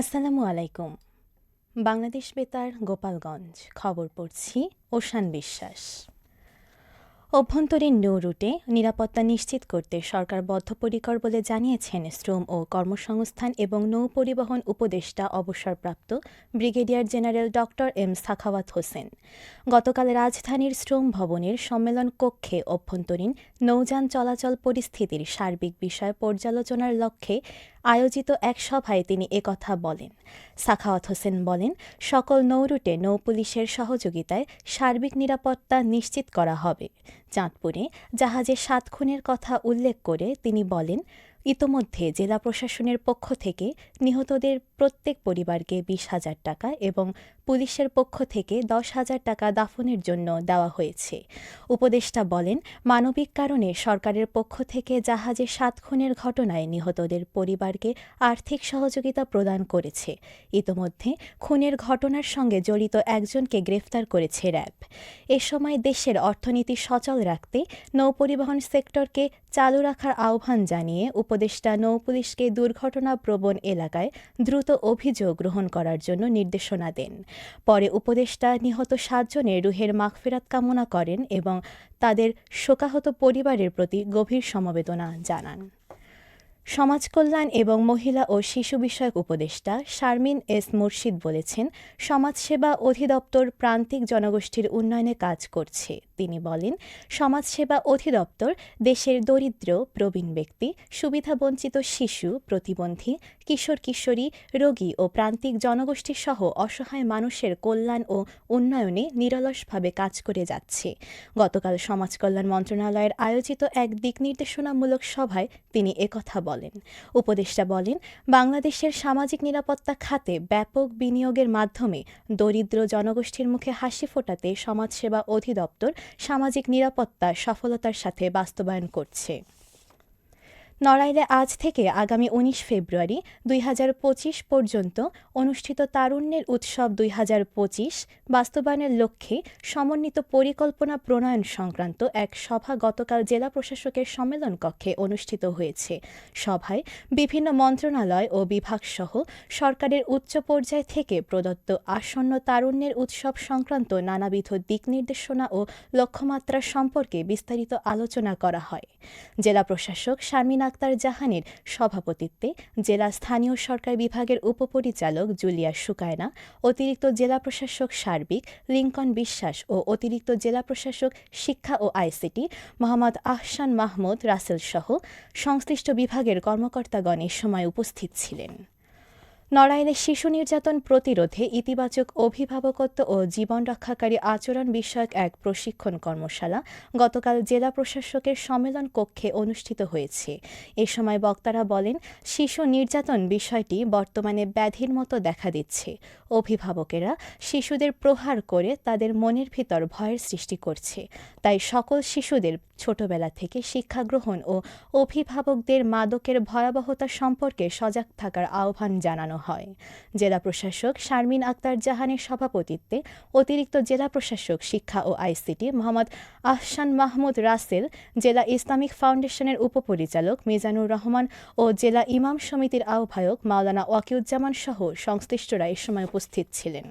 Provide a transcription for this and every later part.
আসসালামু আলাইকুম। বাংলাদেশ বেতার, গোপালগঞ্জ। খবর পড়ছি ওশান বিশ্বাস। অভ্যন্তরীণ নৌ রুটে নিরাপত্তা নিশ্চিত করতে সরকার বদ্ধপরিকর বলে জানিয়েছেন শ্রম ও কর্মসংস্থান এবং নৌ পরিবহন উপদেষ্টা অবসরপ্রাপ্ত ব্রিগেডিয়ার জেনারেল ড এম সাখাওয়াত হোসেন। গতকাল রাজধানীর শ্রম ভবনের সম্মেলন কক্ষে অভ্যন্তরীণ নৌযান চলাচল পরিস্থিতির সার্বিক বিষয় পর্যালোচনার লক্ষ্যে আয়োজিত এক সভায় তিনি একথা বলেন। সাখাওয়াত হোসেন বলেন, সকল নৌরুটে নৌপুলিশের সহযোগিতায় সার্বিক নিরাপত্তা নিশ্চিত করা হবে। চাঁদপুরে জাহাজে সাত খুনের কথা উল্লেখ করে তিনি বলেন, ইতোমধ্যে জেলা প্রশাসনের পক্ষ থেকে নিহতদের প্রত্যেক পরিবারকে বিশ হাজার টাকা এবং পুলিশের পক্ষ থেকে দশ হাজার টাকা দাফনের জন্য দেওয়া হয়েছে। উপদেষ্টা বলেন, মানবিক কারণে সরকারের পক্ষ থেকে জাহাজে সাত খুনের ঘটনায় নিহতদের পরিবারকে আর্থিক সহযোগিতা প্রদান করেছে। ইতোমধ্যে খুনের ঘটনার সঙ্গে জড়িত একজনকে গ্রেফতার করেছে র্যাব। এ সময় দেশের অর্থনীতি সচল রাখতে নৌপরিবহন সেক্টরকে চালু রাখার আহ্বান জানিয়ে উপদেষ্টা নৌপুলিশকে দুর্ঘটনা প্রবণ এলাকায় দ্রুত অভিযোগ গ্রহণ করার জন্য নির্দেশনা দেন। পরে উপদেষ্টা নিহত সাতজনের রুহের মাগফেরাত কামনা করেন এবং তাদের শোকাহত পরিবারের প্রতি গভীর সমবেদনা জানান। সমাজ কল্যাণ এবং মহিলা ও শিশু বিষয়ক উপদেষ্টা শারমিন এস মুর্শিদ বলেছেন, সমাজসেবা অধিদপ্তর প্রান্তিক জনগোষ্ঠীর উন্নয়নে কাজ করছে। তিনি বলেন, সমাজসেবা অধিদপ্তর দেশের দরিদ্র, প্রবীণ ব্যক্তি, সুবিধাবঞ্চিত শিশু, প্রতিবন্ধী, কিশোর কিশোরী, রোগী ও প্রান্তিক জনগোষ্ঠী সহ অসহায় মানুষের কল্যাণ ও উন্নয়নে নিরলসভাবে কাজ করে যাচ্ছে। গতকাল সমাজ কল্যাণ মন্ত্রণালয়ের আয়োজিত এক দিক নির্দেশনামূলক সভায় তিনি একথা বলেন। উপদেষ্টা বলেন, বাংলাদেশের সামাজিক নিরাপত্তা খাতে ব্যাপক বিনিয়োগের মাধ্যমে দরিদ্র জনগোষ্ঠীর মুখে হাসি ফোটাতে সমাজসেবা অধিদপ্তর সামাজিক নিরাপত্তা সফলতার সাথে বাস্তবায়ন করছে। নড়াইলে আজ থেকে আগামী উনিশ ফেব্রুয়ারি দুই হাজার পঁচিশ পর্যন্ত অনুষ্ঠিত তারুণ্যের উৎসব দুই হাজার পঁচিশ বাস্তবায়নের লক্ষ্যে সমন্বিত পরিকল্পনা প্রণয়ন সংক্রান্ত এক সভা গতকাল জেলা প্রশাসকের সম্মেলন কক্ষে অনুষ্ঠিত হয়েছে। সভায় বিভিন্ন মন্ত্রণালয় ও বিভাগসহ সরকারের উচ্চ পর্যায় থেকে প্রদত্ত আসন্ন তারুণ্যের উৎসব সংক্রান্ত নানাবিধ দিক নির্দেশনা ও লক্ষ্যমাত্রা সম্পর্কে বিস্তারিত আলোচনা করা হয়। জেলা প্রশাসক শারমিনা আক্তার জাহানের সভাপতিত্বে জেলা স্থানীয় সরকার বিভাগের উপপরিচালক জুলিয়া সুকায়না, অতিরিক্ত জেলা প্রশাসক সার্বিক লিঙ্কন বিশ্বাস ও অতিরিক্ত জেলা প্রশাসক শিক্ষা ও আইসিটি মোহাম্মদ আহসান মাহমুদ রাসেল সহ সংশ্লিষ্ট বিভাগের কর্মকর্তাগণ এ সময় উপস্থিত ছিলেন। নড়াইলে শিশু নির্যাতন প্রতিরোধে ইতিবাচক অভিভাবকত্ব ও জীবন রক্ষাকারী আচরণ বিষয়ক এক প্রশিক্ষণ কর্মশালা গতকাল জেলা প্রশাসকের সম্মেলন কক্ষে অনুষ্ঠিত হয়েছে। এ সময় বক্তারা বলেন, শিশু নির্যাতন বিষয়টি বর্তমানে ব্যাধির মতো দেখা দিচ্ছে। অভিভাবকেরা শিশুদের প্রহার করে তাদের মনের ভিতর ভয়ের সৃষ্টি করছে। তাই সকল শিশুদের ছোটবেলা থেকে শিক্ষা গ্রহণ ও অভিভাবকদের মাদকের ভয়াবহতা সম্পর্কে সজাগ থাকার আহ্বান জানানো হয়। জেলা প্রশাসক শারমিন আক্তার জাহানের সভাপতিত্বে অতিরিক্ত জেলা প্রশাসক, শিক্ষা ও আইসিটি মোহাম্মদ আহসান মাহমুদ রাসেল, জেলা ইসলামিক ফাউন্ডেশনের উপপরিচালক মিজানুর রহমান ও জেলা ইমাম সমিতির আহ্বায়ক মাওলানা ওয়াকিউজ্জামান সহ সংশ্লিষ্টরা এ সময় উপস্থিত ছিলেন।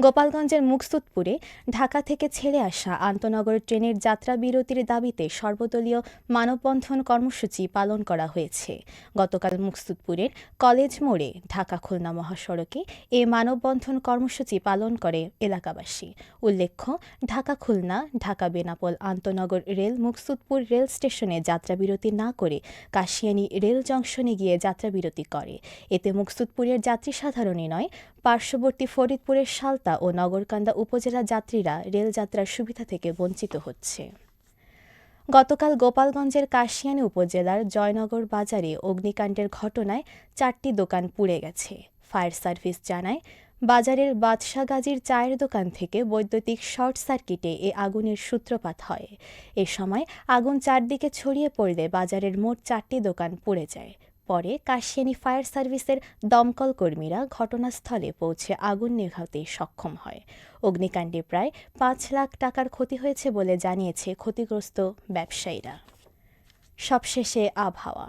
গোপালগঞ্জের মুকসুদপুরে ঢাকা থেকে ছেড়ে আসা আন্তনগর ট্রেনের যাত্রা বিরতির দাবিতে সর্বদলীয় মানববন্ধন কর্মসূচি পালন করা হয়েছে। গতকাল মুকসুদপুরের কলেজ মোড়ে ঢাকা খুলনা মহাসড়কে এ মানববন্ধন কর্মসূচি পালন করে এলাকাবাসী। উল্লেখ্য, ঢাকা খুলনা, ঢাকা বেনাপোল, আন্তনগর রেল মুকসুদপুর রেল স্টেশনে যাত্রা বিরতি না করে কাশিয়ানি রেল জংশনে গিয়ে যাত্রা বিরতি করে। এতে মুকসুদপুরের যাত্রী সাধারণই নয়, পার্শ্ববর্তী ফরিদপুরের সালতা ও নগরকান্দা উপজেলা যাত্রীরা রেলযাত্রার সুবিধা থেকে বঞ্চিত হচ্ছে। গতকাল গোপালগঞ্জের কাশিয়ানী উপজেলার জয়নগর বাজারে অগ্নিকাণ্ডের ঘটনায় চারটি দোকান পুড়ে গেছে। ফায়ার সার্ভিস জানায়, বাজারের বাদশাহ গাজীর চায়ের দোকান থেকে বৈদ্যুতিক শর্ট সার্কিটে এ আগুনের সূত্রপাত হয়। এ সময় আগুন চারদিকে ছড়িয়ে পড়লে বাজারের মোট চারটি দোকান পুড়ে যায়। পরে কাশিয়ানি ফায়ার সার্ভিসের দমকল কর্মীরা ঘটনাস্থলে পৌঁছে আগুন নেভাতে সক্ষম হয়। অগ্নিকাণ্ডে প্রায় পাঁচ লাখ টাকার ক্ষতি হয়েছে বলে জানিয়েছে ক্ষতিগ্রস্ত ব্যবসায়ীরা। সবশেষে আবহাওয়া।